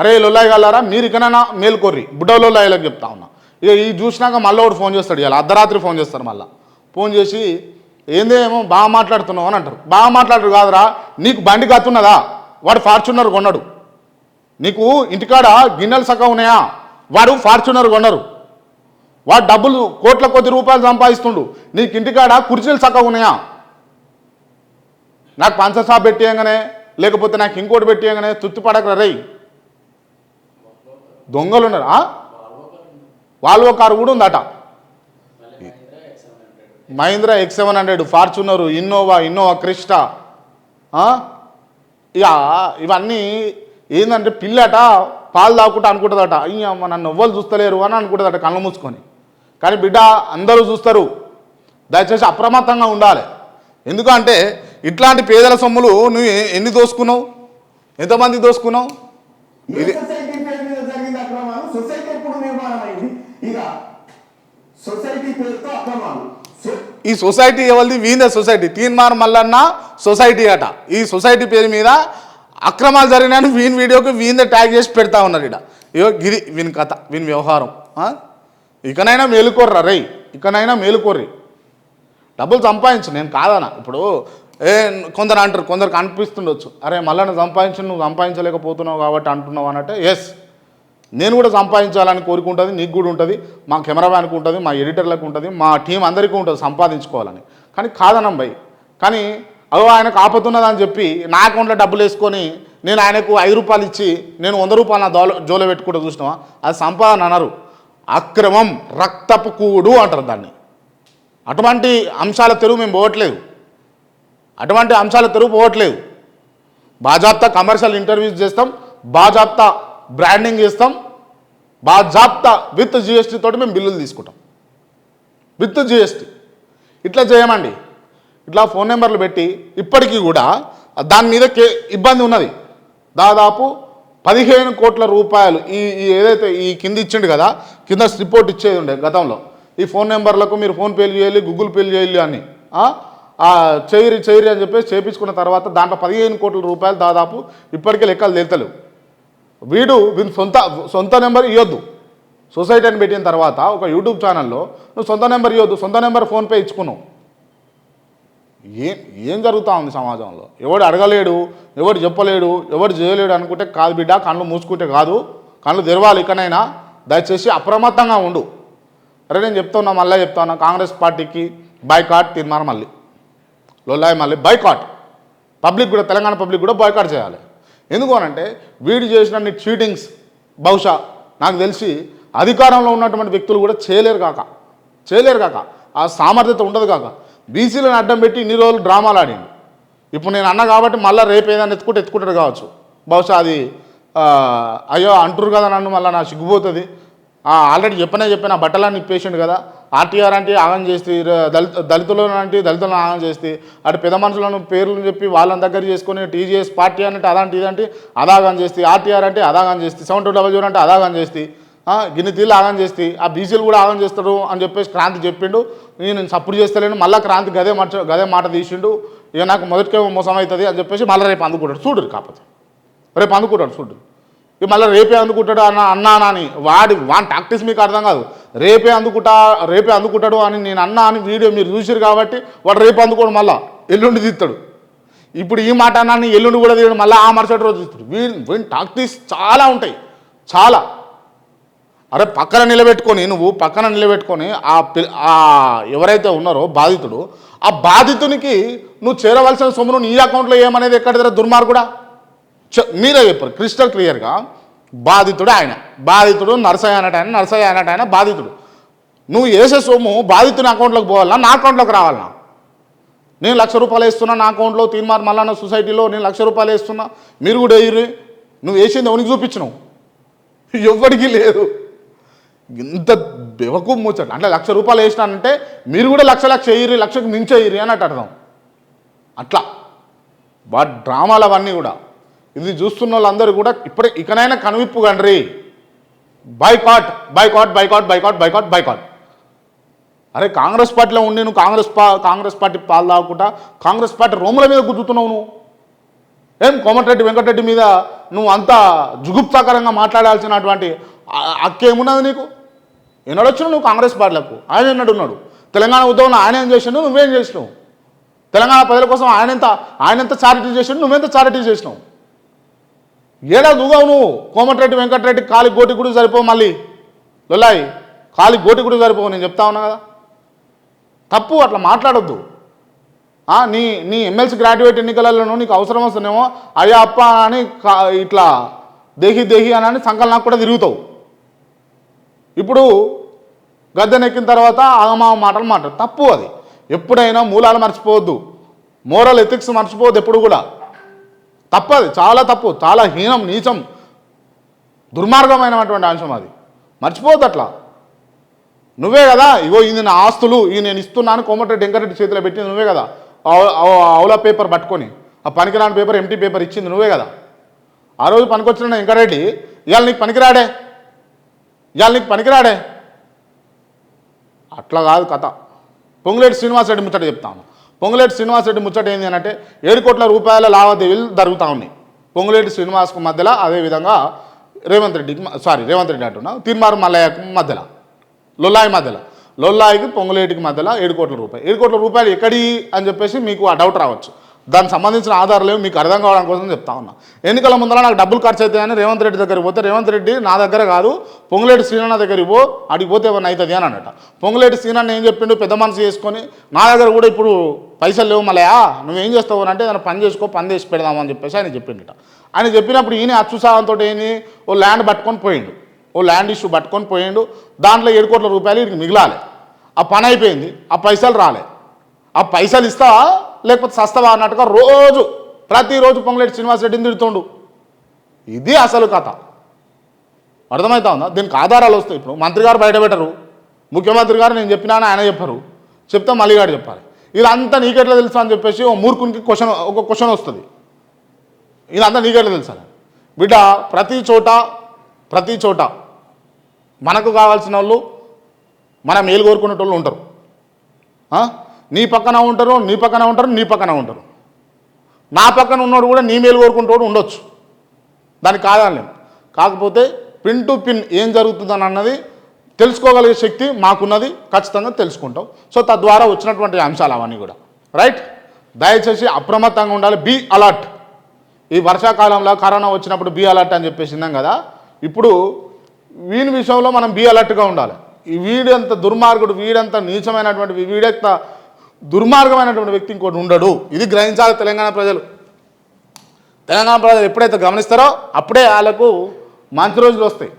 అరే లొల్లాయి గల్లారా మీరు ఇకనైనా మేలుకోర్రి. బుడ్డ లొల్లాయిలకు చెప్తా ఉన్నా. ఇక ఈ చూసినాక మళ్ళీ ఒకటి ఫోన్ చేస్తాడు ఇలా అర్ధరాత్రి ఫోన్ చేస్తారు మళ్ళీ. ఫోన్ చేసి ఏందేమో బాగా మాట్లాడుతున్నావు అని అంటారు. బాగా మాట్లాడరు కాదురా. నీకు బండి కత్తున్నదా వాడు ఫార్చునర్ కొన్నాడు. నీకు ఇంటికాడ గిన్నెలు సగం ఉన్నాయా? వాడు ఫార్చునర్ కొన్నారు. వాడు డబ్బులు కోట్ల కొద్ది రూపాయలు సంపాదిస్తుండు. నీకు ఇంటికాడ కుర్చీలు సగం ఉన్నాయా? నాకు పంచసా పెట్టేయంగానే లేకపోతే నాకు ఇంకోటి పెట్టేయంగానే తుత్తి పడకరా రేయ్. దొంగలు ఉన్నారు? వాల్వో కారు కూడా ఉందట. Mahindra X seven hundred Fortuner Innova Innova Crysta? ఇక ఇవన్నీ ఏంటంటే పిల్లట పాలు తాగుకుంటా అనుకుంటుందట. అమ్మ నన్ను ఎవ్వరు చూస్తలేరు అని అనుకుంటుందట కళ్ళు మూసుకొని. కానీ బిడ్డ అందరూ చూస్తారు. దయచేసి అప్రమత్తంగా ఉండాలి. ఎందుకంటే ఇట్లాంటి పేదల సొమ్ములు నువ్వు ఎన్ని దోసుకున్నావు? ఎంతమంది దోసుకున్నావు? ఇది సొసైటీ అక్రమాలు? సొసైటీ ఎప్పుడు నిర్మాణం అయింది ఇక సొసైటీ పేరుతో అక్రమాలు. ఈ సొసైటీ ఎవరిది? వీందే సొసైటీ. తీన్మార్ మల్లన్న సొసైటీ అట. ఈ సొసైటీ పేరు మీద అక్రమాలు జరిగినాయని వీని వీడియోకి వీందే ట్యాగ్ చేసి పెడతా ఉన్నారు ఇట ఇయో గిరి వీని కథ వీని వ్యవహారం. ఇకనైనా మేలుకోర్రా రే ఇకనైనా మేలుకోర్రి. డబ్బులు సంపాదించు నేను కాదనా ఇప్పుడు ఏ కొందరు అంటారు కొందరికి అనిపిస్తుండొచ్చు అరే మళ్ళీ సంపాదించు నువ్వు సంపాదించలేకపోతున్నావు కాబట్టి అంటున్నావు అనంటే ఎస్ నేను కూడా సంపాదించాలని కోరిక ఉంటుంది నీకు కూడా ఉంటుంది మా కెమెరామ్యాన్కి ఉంటుంది మా ఎడిటర్లకు ఉంటుంది మా టీం అందరికీ ఉంటుంది సంపాదించుకోవాలని. కానీ కాదనం భయ్. కానీ అదో ఆయనకు ఆపతున్నదని చెప్పి నా అకౌంట్లో డబ్బులు వేసుకొని నేను ఆయనకు ఐదు రూపాయలు ఇచ్చి నేను వంద రూపాయలు నా దోలో జోలో పెట్టుకుంటూ చూసినావా? అది సంపాదన అనరు. అక్రమం రక్తపు కూడు అంటారు దాన్ని. అటువంటి అంశాల తెరువు మేము పోవట్లేదు. అటువంటి అంశాల తెరువు పోవట్లేదు. బాజాప్తా కమర్షియల్ ఇంటర్వ్యూస్ చేస్తాం బాజాప్తా బ్రాండింగ్ చేస్తాం. బాజాప్తా విత్ జిఎస్టీ తోటి మేము బిల్లులు తీసుకుంటాం. విత్ జిఎస్టీ ఇట్లా చేయమండి. ఇట్లా ఫోన్ నెంబర్లు పెట్టి ఇప్పటికీ కూడా దాని మీద కే ఇబ్బంది ఉన్నది. దాదాపు పదిహేను కోట్ల రూపాయలు ఈ ఏదైతే ఈ కింద ఇచ్చిండు కదా కింద రిపోర్ట్ ఇచ్చేది ఉండే గతంలో. ఈ ఫోన్ నెంబర్లకు మీరు ఫోన్ పేలు చేయాలి గూగుల్ పేలు చేయాలి అని. చేయరి చేయరి అని చెప్పేసి చేపించుకున్న తర్వాత దాంట్లో పదిహేను కోట్ల రూపాయలు దాదాపు ఇప్పటికే లెక్కలు తెలుతలేవు. వీడు వీని సొంత సొంత నెంబర్ ఇవ్వద్దు సొసైటీ అని పెట్టిన తర్వాత ఒక యూట్యూబ్ ఛానల్లో నువ్వు సొంత నెంబర్ ఇవ్వద్దు సొంత నెంబర్ ఫోన్పే ఇచ్చుకున్నావు. ఏం ఏం జరుగుతూ ఉంది సమాజంలో? ఎవడు అడగలేడు ఎవడు చెప్పలేడు ఎవడు చేయలేడు అనుకుంటే కాదు బిడ్డ కళ్ళు మూసుకుంటే కాదు. కళ్ళు తెరవాలి ఇకనైనా. దయచేసి అప్రమత్తంగా ఉండు. అరే నేను చెప్తున్నా మళ్ళీ చెప్తాను కాంగ్రెస్ పార్టీకి బైకాట్ తీర్మానం మళ్ళీ. లొల్లాయి మళ్ళీ బైకాట్. పబ్లిక్ కూడా తెలంగాణ పబ్లిక్ కూడా బాయ్కాట్ చేయాలి. ఎందుకు అనంటే వీడు చేసిన చీటింగ్స్ బహుశా నాకు తెలిసి అధికారంలో ఉన్నటువంటి వ్యక్తులు కూడా చేయలేరు కాక చేయలేరు కాక ఆ సామర్థ్యత ఉండదు కాక బీసీలను అడ్డం పెట్టి ఇన్ని రోజులు డ్రామాలు ఆడిండు. ఇప్పుడు నేను అన్న కాబట్టి మళ్ళీ రేపు ఏదైనా ఎత్తుకుంటే ఎత్తుకుంటాడు కావచ్చు. బహుశా అది అయ్యో అంటురు కదా నన్ను మళ్ళీ నా సిగ్గుపోతుంది. ఆల్రెడీ చెప్పనే చెప్పిన బట్టలన్నీ ఇప్పేసిండు కదా. ఆర్టీఆర్ అంటే ఆగం చేస్తే దళిత దళితులను అంటే దళితులను ఆగం చేస్తే అటు పెద్ద మనుషులను పేర్లను చెప్పి వాళ్ళని దగ్గర చేసుకొని టీజీఎస్ పార్టీ అంటే అదంటే ఇదంటే అదాగం చేస్తే ఆర్టీఆర్ అంటే అదాగం చేస్తే సెవెన్ టూ డబల్ జీరో అంటే అదాగం చేస్తే ఆ, గిన్ని తీళ్ళు ఆగం చేస్తే ఆ బీసీలు కూడా ఆగం చేస్తాడు అని చెప్పేసి క్రాంతి చెప్పిండు. నేను సపోర్ట్ చేస్తలేను మళ్ళీ క్రాంతి గదే మాట గదే మాట తీసిండు. ఇక నాకు మొదటికేమో మోసం అవుతుంది అని చెప్పేసి మళ్ళీ రేపు అందుకుంటాడు. చూడరు కాకపోతే. రేపు అందుకుంటాడు చూడరు ఇక మళ్ళీ రేపే అందుకుంటాడు అన్న అన్నా అని వాడి వాని టాక్టిక్స్ మీకు అర్థం కాదు. రేపే అందుకుంటా రేపే అందుకుంటాడు అని నేను అన్నా అని వీడియో మీరు చూసారు కాబట్టి వాడు రేపు అందుకోడు మళ్ళా ఎల్లుండి తీస్తాడు. ఇప్పుడు ఈ మాట అన్నాన్ని ఎల్లుండి కూడా తీయడం మళ్ళీ ఆ మరుసటి రోజు చూస్తాడు వీడి వీడి టాక్టిక్స్ చాలా ఉంటాయి చాలా. అరే పక్కన నిలబెట్టుకొని నువ్వు పక్కన నిలబెట్టుకొని ఆ పిల్ ఆ ఎవరైతే ఉన్నారో బాధితుడు ఆ బాధితునికి నువ్వు చేరవలసిన సొమ్మును నీ అకౌంట్లో ఏమనేది ఎక్కడ దగ్గర దుర్మార్గుడా? చె- మీరే చెప్పారు క్రిస్టల్ క్లియర్గా బాధితుడు ఆయన. బాధితుడు నరసయ్య అనట ఆయన నరసయ్య అనట ఆయన బాధితుడు. నువ్వు వేసే సొమ్ము బాధితుని అకౌంట్లోకి పోవాలా నా అకౌంట్లోకి రావాలా నేను లక్ష రూపాయలు వేస్తున్నా నా అకౌంట్లో తీన్మార్ మల్లన్న సొసైటీలో నేను లక్ష రూపాయలు వేస్తున్నా. మీరు కూడా వేయరు నువ్వు వేసింది ఎవరికి చూపించినావు? ఎవ్వడికి లేదు. ఇంత బెవకు ముచ్చట. అంటే లక్ష రూపాయలు వేసినానంటే మీరు కూడా లక్ష లక్ష వేయరు లక్షకు మించి వేయరు అన్నట్టు అర్థం. అట్లా. వాటి డ్రామాలు అవన్నీ కూడా. ఇది చూస్తున్న వాళ్ళందరూ కూడా ఇప్పుడే ఇకనైనా కనువిప్పు కండ్రి boycott boycott boycott boycott boycott boycott. అరే కాంగ్రెస్ పార్టీలో ఉండి నువ్వు కాంగ్రెస్ పా కాంగ్రెస్ పార్టీ పాలు తాగకుండా కాంగ్రెస్ పార్టీ రోముల మీద గుద్దుతున్నావు నువ్వు. ఏం కోమటిరెడ్డి వెంకటరెడ్డి మీద నువ్వు అంత జుగుప్తాకరంగా మాట్లాడాల్సినటువంటి అక్కేమున్నది నీకు? ఎన్నడొచ్చు నువ్వు కాంగ్రెస్ పార్టీలకు. ఆయన ఎన్నడున్నాడు తెలంగాణ ఉద్యమంలో ఆయన ఏం చేసినావు నువ్వేం చేసినావు? తెలంగాణ ప్రజల కోసం ఆయన ఎంత ఆయన ఎంత చారిటీ చేసినావు నువ్వెంత చారిటీ చేసినావు? ఏడా దూగావు నువ్వు? కోమటిరెడ్డి వెంకటరెడ్డి కాలి గోటి కూడా సరిపోవు మళ్ళీ. లొల్లాయి కాలి గోటి కూడా సరిపోవు నేను చెప్తా ఉన్నా కదా. తప్పు అట్లా మాట్లాడొద్దు. నీ నీ ఎమ్మెల్సీ గ్రాడ్యుయేట్ ఎన్నికలలోనూ నీకు అవసరం వస్తుందేమో అయ్యా అప్ప అని ఇట్లా దేహి దేహి అని అని సంకలనాకు కూడా తిరుగుతావు. ఇప్పుడు గద్దెనెక్కిన తర్వాత ఆగమావ మాటలు మాట్లాడు. తప్పు అది. ఎప్పుడైనా మూలాలు మర్చిపోవద్దు. మోరల్ ఎథిక్స్ మర్చిపోవద్దు ఎప్పుడు కూడా. తప్పది చాలా తప్పు చాలా హీనం నీచం దుర్మార్గమైనటువంటి అంశం అది. మర్చిపోవద్దు అట్లా. నువ్వే కదా ఇగో ఇది నా ఆస్తులు ఇవి నేను ఇస్తున్నాను కోమటిరెడ్డి వెంకరెడ్డి చేతిలో పెట్టింది నువ్వే కదా. అవులా పేపర్ పట్టుకొని ఆ పనికిరాని పేపర్ ఎంటీ పేపర్ ఇచ్చింది నువ్వే కదా. ఆ రోజు పనికొచ్చిన వెంకరెడ్డి ఇవాళ నీకు పనికిరాడే? ఇవాళ నీకు పనికిరాడే? అట్లా కాదు కథ. పొంగులేటి శ్రీనివాసరెడ్డి ముచ్చట చెప్తాను. పొంగులేటి శ్రీనివాసరెడ్డి ముచ్చట ఏంది అంటే ఏడు కోట్ల రూపాయల లావాదేవీలు జరుగుతూ ఉన్నాయి. పొంగులేటి శ్రీనివాస్కు మధ్యలో అదేవిధంగా రేవంత్ రెడ్డికి సారీ రేవంత్ రెడ్డి అంటున్నా తిరుమారు మల్లయ్యకు మధ్యలో లొల్లాయి మధ్యలో. లొల్లాయికి పొంగులేటికి మధ్యలో ఏడు కోట్ల రూపాయలు. ఏడు కోట్ల రూపాయలు ఎక్కడి అని చెప్పేసి మీకు ఆ డౌట్ రావచ్చు. దానికి సంబంధించిన ఆధారాలు ఏమి మీకు అర్థం కావడం కోసం చెప్తా ఉన్నా. ఎన్నికల ముందర నాకు డబ్బులు ఖర్చు అవుతాయని రేవంత్ రెడ్డి దగ్గరికి పోతే రేవంత్ రెడ్డి నా దగ్గర కాదు పొంగులేటి శ్రీనన్న దగ్గరికి పో అడిగి పోతే ఏమన్నా అవుతుంది అని అన్నట. పొంగులేటి శ్రీనాన్న ఏం చెప్పిండు? పెద్ద మనసు చేసుకొని నా దగ్గర కూడా ఇప్పుడు పైసలు లేవు మళ్ళయా నువ్వేం చేస్తావు? అని అంటే ఏదైనా పని చేసుకో పని చేసి పెడదామని చెప్పేసి ఆయన చెప్పిండట. ఆయన చెప్పినప్పుడు ఈయన అచ్చుసాహంతో ఏంది ఓ ల్యాండ్ పట్టుకొని పోయిండు. ఓ ల్యాండ్ ఇష్యూ పట్టుకొని పోయిండు. దాంట్లో ఏడు కోట్ల రూపాయలు వీడికి మిగిలాలి. ఆ పని అయిపోయింది ఆ పైసలు రాలే. ఆ పైసలు ఇస్తావా? లేకపోతే సస్తవా అన్నట్టుగా రోజు ప్రతిరోజు పొంగులేటి శ్రీనివాసరెడ్డిని తిడుతుండు. ఇది అసలు కథ. అర్థమవుతా ఉందా? దీనికి ఆధారాలు వస్తాయి. ఇప్పుడు మంత్రి గారు బయట పెట్టరు. ముఖ్యమంత్రి గారు నేను చెప్పినాను ఆయన చెప్పరు. చెప్తే మళ్ళీ గారు చెప్పాలి. ఇదంతా నీకెట్లా తెలుసు అని చెప్పేసి ఓ మూర్ఖునికి క్వశ్చన్ ఒక క్వశ్చన్ వస్తుంది. ఇదంతా నీకెట్లా తెలుసా బిడ్డ ప్రతి చోట ప్రతి చోట మనకు కావాల్సిన వాళ్ళు మన మేలు కోరుకునేటోళ్ళు ఉంటారు. నీ పక్కన ఉంటారు నీ పక్కన ఉంటారు నీ పక్కన ఉంటారు. నా పక్కన ఉన్నోడు కూడా నీ మేలు కోరుకుంటూ ఉండొచ్చు. దానికి కాదనలేం కాకపోతే పిన్ టు పిన్ ఏం జరుగుతుందని అన్నది తెలుసుకోగలిగే శక్తి మాకున్నది ఖచ్చితంగా తెలుసుకుంటాం. సో తద్వారా వచ్చినటువంటి అంశాలు అవన్నీ కూడా. రైట్ దయచేసి అప్రమత్తంగా ఉండాలి. బీ అలర్ట్ ఈ వర్షాకాలంలో కరోనా వచ్చినప్పుడు బీ అలర్ట్ అని చెప్పేసి కదా. ఇప్పుడు వీని విషయంలో మనం బీ అలర్ట్గా ఉండాలి. ఈ వీడంత దుర్మార్గుడు వీడంత నీచమైనటువంటి వీడంత దుర్మార్గమైనటువంటి వ్యక్తి ఇంకోటి ఉండడు. ఇది గ్రహించాలి తెలంగాణ ప్రజలు. తెలంగాణ ప్రజలు ఎప్పుడైతే గమనిస్తారో అప్పుడే వాళ్ళకు మంచి రోజులు వస్తాయి.